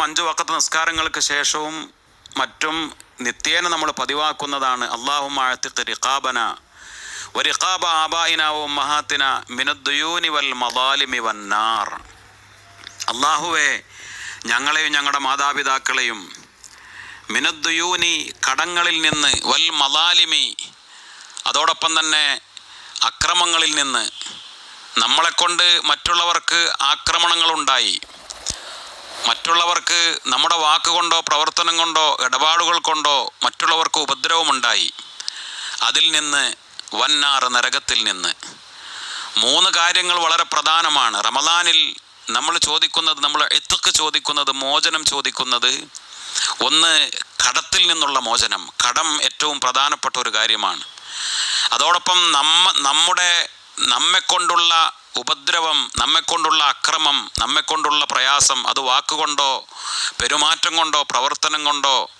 അഞ്ചു വക്കത്ത് നിസ്കാരങ്ങൾക്ക് ശേഷവും മറ്റും നിത്യേന നമ്മൾ പതിവാക്കുന്നതാണ്. അള്ളാഹു ആഴത്തിക്ക് റിഖാബന ഒരിഖാബ ആബായിനാവോ മഹാത്തിന മിനദ്ദുയൂനി വൽ മദാലിമി വന്നാർ അള്ളാഹുവെ ഞങ്ങളെയും ഞങ്ങളുടെ മാതാപിതാക്കളെയും മിനുദ്യൂനി കടങ്ങളിൽ നിന്ന് വൽ മദാലിമി അതോടൊപ്പം തന്നെ അക്രമങ്ങളിൽ നിന്ന് നമ്മളെക്കൊണ്ട് മറ്റുള്ളവർക്ക് ആക്രമണങ്ങളുണ്ടായി. മറ്റുള്ളവർക്ക് നമ്മുടെ വാക്കുകൊണ്ടോ പ്രവർത്തനം കൊണ്ടോ ഇടപാടുകൾ കൊണ്ടോ മറ്റുള്ളവർക്ക് ഉപദ്രവമുണ്ടായി. അതിൽ നിന്ന് വന്നാറ് നരകത്തിൽ നിന്ന്. മൂന്ന് കാര്യങ്ങൾ വളരെ പ്രധാനമാണ്. റമദാനിൽ നമ്മൾ ചോദിക്കുന്നത് നമ്മൾ എത്തുക്ക് ചോദിക്കുന്നത് മോചനം ചോദിക്കുന്നത് ഒന്ന് കടത്തിൽ നിന്നുള്ള മോചനം. കടം ഏറ്റവും പ്രധാനപ്പെട്ട ഒരു കാര്യമാണ്. അതോടൊപ്പം നമ്മ നമ്മുടെ നമ്മെക്കൊണ്ടുള്ള ഉപദ്രവം നമ്മെക്കൊണ്ടുള്ള അക്രമം നമ്മെക്കൊണ്ടുള്ള പ്രയാസം അത് വാക്കുകൊണ്ടോ പെരുമാറ്റം കൊണ്ടോ പ്രവർത്തനം കൊണ്ടോ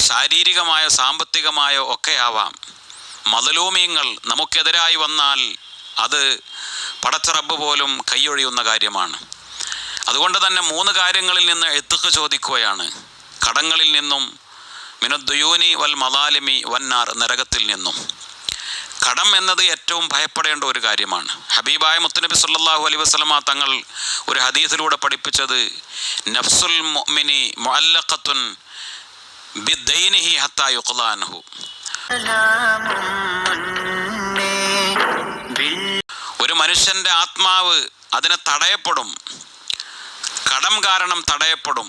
ശാരീരികമായോ സാമ്പത്തികമായോ ഒക്കെ ആവാം. മതലൂമിയങ്ങൾ നമുക്കെതിരായി വന്നാൽ അത് പടച്ചറബ് പോലും കൈയൊഴിയുന്ന കാര്യമാണ്. അതുകൊണ്ട് തന്നെ മൂന്ന് കാര്യങ്ങളിൽ നിന്ന് എത്തുക്ക് ചോദിക്കുകയാണ്. കടങ്ങളിൽ നിന്നും മിനുദ്ദുയൂനി വൽ മലാലിമി വന്നാർ നരകത്തിൽ നിന്നും. കടം എന്നത് ഏറ്റവും ഭയപ്പെടേണ്ട ഒരു കാര്യമാണ്. ഹബീബായ മുത്തനബി സല്ലാഹു അലൈ വസ്ലമ തങ്ങൾ ഒരു ഹദീസിലൂടെ പഠിപ്പിച്ചത് നഫ്സുൽ മുഅ്മിനി മുഅല്ലഖത്തുൻ ബിദ്ദൈനിഹി ഹത്താ യുഖ്ലാൻഹു ഒരു മനുഷ്യന്റെ ആത്മാവ് അതിനെ തടയപ്പെടും കടം കാരണം തടയപ്പെടും.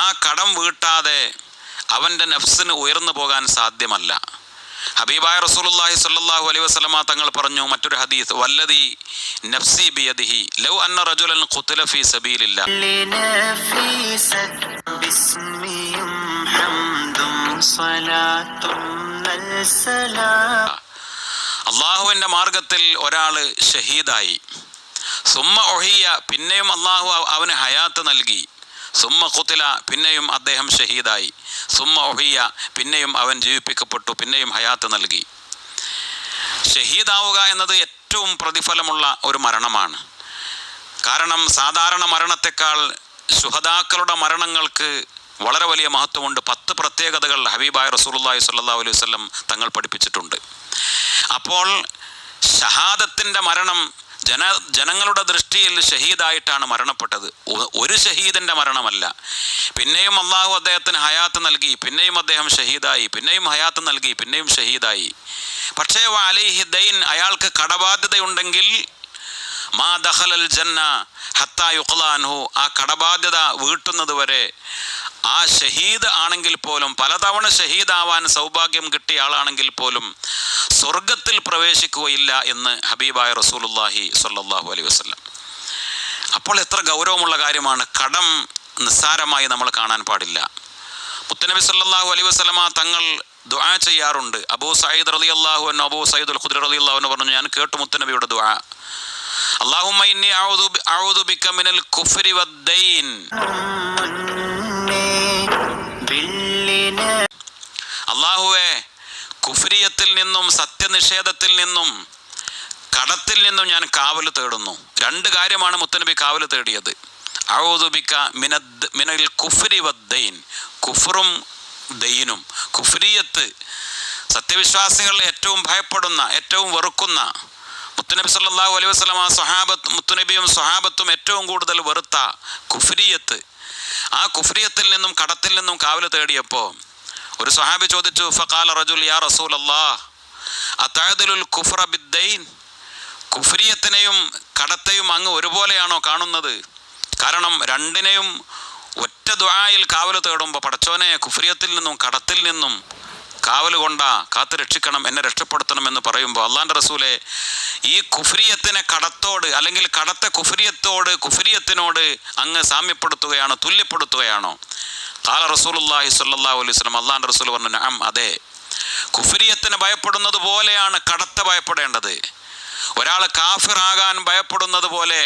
ആ കടം വീട്ടാതെ അവന്റെ നഫ്സിന് ഉയർന്നു പോകാൻ സാധ്യമല്ല. ഹബീബായ റസൂലുല്ലാഹി സ്വല്ലല്ലാഹു അലൈഹി വസല്ലമ തങ്ങൾ പറഞ്ഞു മറ്റൊരു ഹദീസ് വല്ലദി നഫ്സി ബിയദിഹി ലൗ അന്ന റജുലൻ ഖുതല ഫീ സബീലില്ല അള്ളാഹുവിന്റെ മാർഗത്തിൽ ഒരാൾ ഷഹീദായി. സുമ്മ ഒഹിയ പിന്നെയും അള്ളാഹു അവന് ഹയാത്ത് നൽകി. സുമ്മ കുത്തില പിന്നെയും അദ്ദേഹം ഷഹീദായി. സുമ്മ ഒഹിയ പിന്നെയും അവൻ ജീവിപ്പിക്കപ്പെട്ടു പിന്നെയും ഹയാത്ത് നൽകി. ഷഹീദാവുക എന്നത് ഏറ്റവും പ്രതിഫലമുള്ള ഒരു മരണമാണ്. കാരണം സാധാരണ മരണത്തെക്കാൾ ശുഹദാക്കളുടെ മരണങ്ങൾക്ക് വളരെ വലിയ മഹത്വമുണ്ട്. പത്ത് പ്രത്യേകതകൾ ഹബീബായ റസൂലുള്ളാഹി സ്വല്ലല്ലാഹു അലൈഹി വല്ലം തങ്ങൾ പഠിപ്പിച്ചിട്ടുണ്ട്. അപ്പോൾ ഷഹാദത്തിന്റെ മരണം ജന ജനങ്ങളുടെ ദൃഷ്ടിയിൽ ഷഹീദായിട്ടാണ് മരണപ്പെട്ടത്. ഒരു ഷഹീദിന്റെ മരണമല്ല. പിന്നെയും അള്ളാഹു അദ്ദേഹത്തിന് ഹയാത്ത് നൽകി പിന്നെയും അദ്ദേഹം ഷഹീദായി പിന്നെയും ഹയാത്ത് നൽകി പിന്നെയും ഷഹീദായി. പക്ഷേ ദൈൻ അയാൾക്ക് കടബാധ്യതയുണ്ടെങ്കിൽ മാ ദഖലൽ ജന്ന ഹത്താ യുഖ്ലാൻഹു ആ കടബാധ്യത വീട്ടുന്നത് വരെ ആ ഷഹീദ് ആണെങ്കിൽ പോലും പലതവണ ഷഹീദാവാൻ സൗഭാഗ്യം കിട്ടിയ ആളാണെങ്കിൽ പോലും സ്വർഗത്തിൽ പ്രവേശിക്കുകയില്ല എന്ന് ഹബീബായ റസൂലുള്ളാഹി സ്വല്ലല്ലാഹു അലൈഹി വസ്ലം അപ്പോൾ എത്ര ഗൗരവമുള്ള കാര്യമാണ്. കടം നിസ്സാരമായി നമ്മൾ കാണാൻ പാടില്ല. മുത്തനബി സല്ലാഹു അലൈഹി വസ്ലമ തങ്ങൾ ദുആ ചെയ്യാറുണ്ട്. അബൂ സയ്യിദ് റലി അള്ളാഹു എന്നോ അബൂ സയ്യിദ് അൽ ഖുദ്ര റലി അള്ളാഹു അൻഹു പറഞ്ഞു ഞാൻ കേട്ടു മുത്തനബിയുടെ ദുആ. അല്ലാഹുമ്മ ഇന്നി അഊദു അഊദു ബിക മിനൽ വദ്ദൈൻ അള്ളാഹുവെ കുഫ്രിയത്തിൽ നിന്നും സത്യനിഷേധത്തിൽ നിന്നും കടത്തിൽ നിന്നും ഞാൻ കാവൽ തേടുന്നു. രണ്ട് കാര്യമാണ് മുത്തനബി കാവൽ തേടിയത്. ഔദുബിക്ക മിനദ് മിനൽ കുഫ്രി വദ്ദൈൻ കുഫറും ദൈനും. കുഫ്രിയത്ത് സത്യവിശ്വാസികൾ ഏറ്റവും ഭയപ്പെടുന്ന ഏറ്റവും വെറുക്കുന്ന മുത്തുനബി സല്ലല്ലാഹു അലൈഹി വസല്ലമ സ്വഹാബത്ത് മുത്തുനബിയും സ്വഹാബത്തും ഏറ്റവും കൂടുതൽ വെറുത്ത കുഫ്രിയത്ത് ആ കുഫ്രിയത്തിൽ നിന്നും കടത്തിൽ നിന്നും കാവൽ തേടിയപ്പോൾ ഒരു സ്വഹാബി ചോദിച്ചു ഫഖാല റജുൽ യാ റസൂൽ അല്ലാഹ് അതാദുൽ കുഫ്ര ബിദ്ദൈൻ? കുഫ്രിയത്തിനെയും കടത്തെയും അങ്ങ് ഒരുപോലെയാണോ കാണുന്നത്? കാരണം രണ്ടിനെയും ഒറ്റ ദ്വായിൽ കാവൽ തേടുമ്പോൾ പടച്ചോനെ കുഫ്രിയത്തിൽ നിന്നും കടത്തിൽ നിന്നും കാവൽ കൊണ്ട കാത്തു രക്ഷിക്കണം എന്നെ രക്ഷപ്പെടുത്തണം എന്ന് പറയുമ്പോൾ അള്ളാന്റെ റസൂലെ ഈ കുഫ്രിയത്തിനെ കടത്തോട് അല്ലെങ്കിൽ കടത്തെ കുഫ്രിയത്തോട് കുഫ്രിയത്തിനോട് അങ്ങ് സാമ്യപ്പെടുത്തുകയാണോ തുല്യപ്പെടുത്തുകയാണോ? കാല റസൂലുല്ലാഹി സ്വല്ലല്ലാഹു അലൈഹി സ്വലം അള്ളാന്റെ റസൂൽ പറഞ്ഞു നഅം അതെ. കുഫ്രിയത്തിന് ഭയപ്പെടുന്നത് പോലെയാണ് കടത്തെ ഭയപ്പെടേണ്ടത്. ഒരാൾ കാഫിറാകാൻ ഭയപ്പെടുന്നത് പോലെ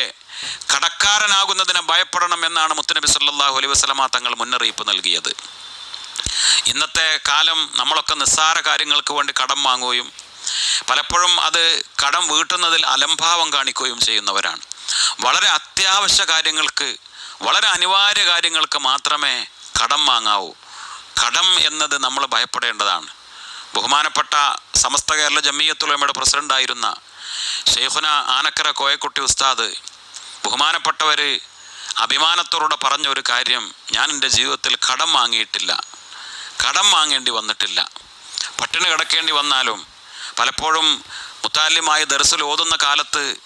കടക്കാരനാകുന്നതിനെ ഭയപ്പെടണം എന്നാണ് മുത്തനബി സല്ലാഹു അലൈഹി വസ്ലമ തങ്ങൾ മുന്നറിയിപ്പ് നൽകിയത്. ഇന്നത്തെ കാലം നമ്മളൊക്കെ നിസ്സാര കാര്യങ്ങൾക്ക് വേണ്ടി കടം വാങ്ങുകയും പലപ്പോഴും അത് കടം വീട്ടുന്നതിൽ അലംഭാവം കാണിക്കുകയും ചെയ്യുന്നവരാണ്. വളരെ അത്യാവശ്യ കാര്യങ്ങൾക്ക് വളരെ അനിവാര്യ കാര്യങ്ങൾക്ക് മാത്രമേ കടം വാങ്ങാവൂ. കടം എന്നത് നമ്മൾ ഭയപ്പെടേണ്ടതാണ്. ബഹുമാനപ്പെട്ട സമസ്ത കേരള ജമീയത്തുലമയുടെ പ്രസിഡന്റായിരുന്ന ഷെയ്ഖുന ആനക്കര കോയക്കുട്ടി ഉസ്താദ് ബഹുമാനപ്പെട്ടവർ അഭിമാനത്തോടെ പറഞ്ഞ ഒരു കാര്യം ഞാൻ എന്റെ ജീവിതത്തിൽ കടം വാങ്ങിയിട്ടില്ല. കടം വാങ്ങേണ്ടി വന്നിട്ടില്ല. പട്ടിണി കിടക്കേണ്ടി വന്നാലും പലപ്പോഴും മുത്താലിമായി ദർസിൽ ഓതുന്ന കാലത്ത്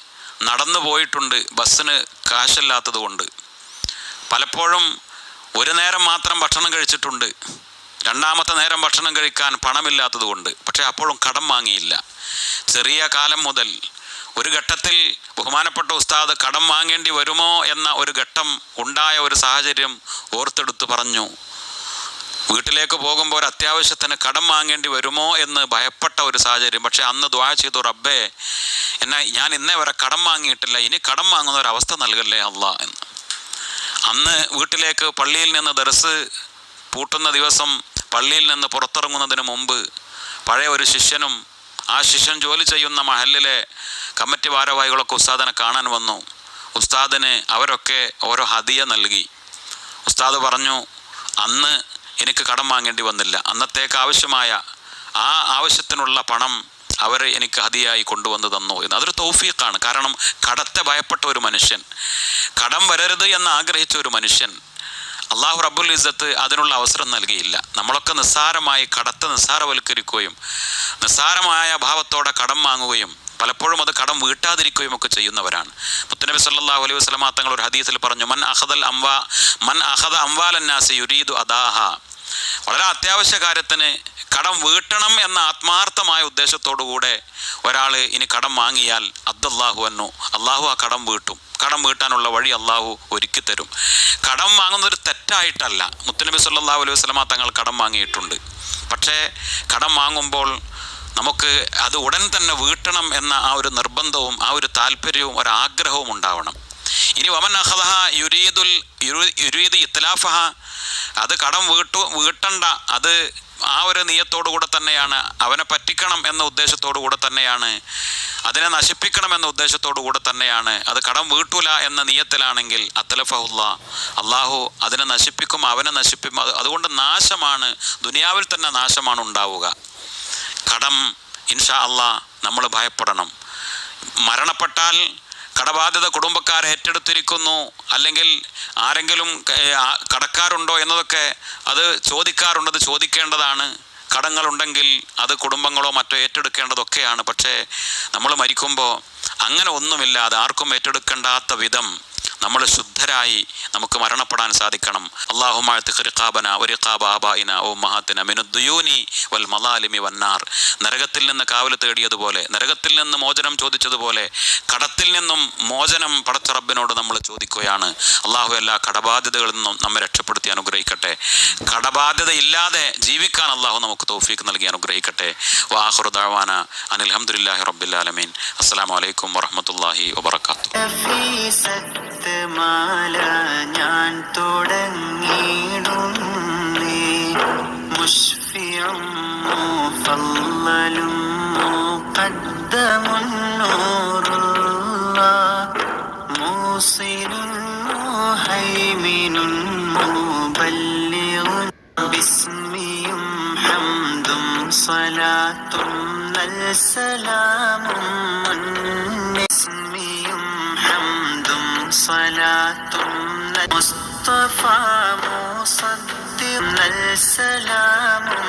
നടന്നു പോയിട്ടുണ്ട് ബസ്സിന് കാശില്ലാത്തത് കൊണ്ട്. പലപ്പോഴും ഒരു നേരം മാത്രം ഭക്ഷണം കഴിച്ചിട്ടുണ്ട്. രണ്ടാമത്തെ നേരം ഭക്ഷണം കഴിക്കാൻ പണമില്ലാത്തത് കൊണ്ട്. പക്ഷേ അപ്പോഴും കടം വാങ്ങിയില്ല. ചെറിയ കാലം മുതൽ ഒരു ഘട്ടത്തിൽ ബഹുമാനപ്പെട്ട ഉസ്താദ് കടം വാങ്ങേണ്ടി വരുമോ എന്ന ഒരു ഘട്ടം ഉണ്ടായ ഒരു സാഹചര്യം ഓർത്തെടുത്ത് പറഞ്ഞു. വീട്ടിലേക്ക് പോകുമ്പോൾ അത്യാവശ്യത്തിന് കടം വാങ്ങേണ്ടി വരുമോ എന്ന് ഭയപ്പെട്ട ഒരു സാഹചര്യം. പക്ഷെ അന്ന് ദ്വാ ചെയ്തു റബ്ബേ എന്നെ ഞാൻ ഇന്നേ വരെ കടം വാങ്ങിയിട്ടില്ല. ഇനി കടം വാങ്ങുന്ന ഒരു അവസ്ഥ നൽകല്ലേ അല്ല എന്ന്. അന്ന് വീട്ടിലേക്ക് പള്ളിയിൽ നിന്ന് ദർസ് പൂട്ടുന്ന ദിവസം പള്ളിയിൽ നിന്ന് പുറത്തിറങ്ങുന്നതിന് മുമ്പ് പഴയ ഒരു ശിഷ്യനും ആ ശിഷ്യൻ ജോലി ചെയ്യുന്ന മഹലിലെ കമ്മിറ്റി ഭാരവാഹികളൊക്കെ ഉസ്താദിനെ കാണാൻ വന്നു. ഉസ്താദിന് അവരൊക്കെ ഓരോ ഹദിയ നൽകി. ഉസ്താദ് പറഞ്ഞു അന്ന് എനിക്ക് കടം വാങ്ങേണ്ടി വന്നില്ല. അന്നത്തേക്ക് ആവശ്യമായ ആ ആവശ്യത്തിനുള്ള പണം അവർ എനിക്ക് ഹതിയായി കൊണ്ടുവന്ന് തന്നു എന്ന്. അതൊരു തൗഫീഖാണ്. കാരണം കടത്തെ ഭയപ്പെട്ട ഒരു മനുഷ്യൻ കടം വരരുത് എന്ന് ആഗ്രഹിച്ച ഒരു മനുഷ്യൻ അള്ളാഹു റബ്ബുൽ ഇസ്സത്ത് അതിനുള്ള അവസരം നൽകിയില്ല. നമ്മളൊക്കെ നിസ്സാരമായി കടത്തെ നിസ്സാരവൽക്കരിക്കുകയും നിസ്സാരമായ ഭാവത്തോടെ കടം വാങ്ങുകയും പലപ്പോഴും അത് കടം വീട്ടാതിരിക്കുകയും ഒക്കെ ചെയ്യുന്നവരാണ്. മുത്തനബി സല്ലാഹു അലൈഹി വസ്ലമ തങ്ങൾ ഒരു ഹദീസിൽ പറഞ്ഞു മൻ അഹദൽ അംവാ മൻ അഹദ അംവാലന്നാസി യുരീദു അദാഹ. വളരെ അത്യാവശ്യ കാര്യത്തിന് കടം വീട്ടണം എന്ന ആത്മാർത്ഥമായ ഉദ്ദേശത്തോടു കൂടെ ഒരാൾ ഇനി കടം വാങ്ങിയാൽ അബ്ദുല്ലാഹു അന്നു അള്ളാഹു ആ കടം വീട്ടും. കടം വീട്ടാനുള്ള വഴി അള്ളാഹു ഒരുക്കി തരും. കടം വാങ്ങുന്നൊരു തെറ്റായിട്ടല്ല. മുത്തനബി സല്ലാഹു അലൈഹി വസ്ലമ തങ്ങൾ കടം വാങ്ങിയിട്ടുണ്ട്. പക്ഷേ കടം വാങ്ങുമ്പോൾ നമുക്ക് അത് ഉടൻ തന്നെ വീട്ടണം എന്ന ആ ഒരു നിർബന്ധവും ആ ഒരു താല്പര്യവും ഒരാഗ്രഹവും ഉണ്ടാവണം. ഇനി വമൻ അഹദഹ യുരീദുൽ യുരു- യുരീദ് ഇത്തലാഫഹ അത് കടം വീട്ടു വീട്ടണ്ട. അത് ആ ഒരു നീയത്തോടു കൂടെ തന്നെയാണ്. അവനെ പറ്റിക്കണം എന്ന ഉദ്ദേശത്തോടു കൂടെ തന്നെയാണ്. അതിനെ നശിപ്പിക്കണം എന്ന ഉദ്ദേശത്തോടു കൂടെ തന്നെയാണ്. അത് കടം വീട്ടൂല എന്ന നീയത്തിലാണെങ്കിൽ അത്തലഫഹുല്ല അള്ളാഹു അതിനെ നശിപ്പിക്കും അവനെ നശിപ്പിക്കും. അതുകൊണ്ട് നാശമാണ് ദുനിയാവിൽ തന്നെ നാശമാണ് ഉണ്ടാവുക. കടം ഇൻഷാ അല്ല നമ്മൾ ഭയപ്പെടണം. മരണപ്പെട്ടാൽ കടബാധ്യത കുടുംബക്കാർ ഏറ്റെടുത്തിരിക്കുന്നു. അല്ലെങ്കിൽ ആരെങ്കിലും കടക്കാരുണ്ടോ എന്നതൊക്കെ അത് ചോദിക്കാറുണ്ട് അത് ചോദിക്കേണ്ടതാണ്. കടങ്ങളുണ്ടെങ്കിൽ അത് കുടുംബങ്ങളോ മറ്റോ ഏറ്റെടുക്കേണ്ടതൊക്കെയാണ്. പക്ഷേ നമ്മൾ മരിക്കുമ്പോൾ അങ്ങനെ ഒന്നുമില്ലാതെ ആർക്കും ഏറ്റെടുക്കേണ്ടാത്ത വിധം നമ്മൾ ശുദ്ധരായി നമുക്ക് മരണപ്പെടാൻ സാധിക്കണം. അള്ളാഹുമാബന വൽ മലാലിമി വന്നാർ നരകത്തിൽ നിന്ന് കാവൽ തേടിയതുപോലെ നരകത്തിൽ നിന്ന് മോചനം ചോദിച്ചതുപോലെ കടത്തിൽ നിന്നും മോചനം പടച്ച റബ്ബിനോട് നമ്മൾ ചോദിക്കുകയാണ്. അള്ളാഹു എല്ലാ കടബാധ്യതകളിൽ നിന്നും നമ്മെ രക്ഷപ്പെടുത്തി അനുഗ്രഹിക്കട്ടെ. കടബാധ്യത ഇല്ലാതെ ജീവിക്കാൻ അള്ളാഹു നമുക്ക് തൗഫീക്ക് നൽകി അനുഗ്രഹിക്കട്ടെ. വാഹുറുദാവാന അനിൽഹമുല്ലാഹി റബ്ബില്ലാലമീൻ അസ്സാം വലൈക്കും വറഹമത്തല്ലാഹി മാല ഞാൻ തുടങ്ങിയിടുന്നേ. മുഷ്ഫിയും ഫല്ലലും മുഖദ്ദമുൻ നൂറുള്ള മൂസിനും മുഹൈമിനുൻ മുബല്ലിഗുൻ ബിസ്മിയും ഹംദും സ്വലാത്തും നൽസലാമും മുന്നിസ്മിയും സലാത്തും മുസ്തഫ നൽ നൽസലാമും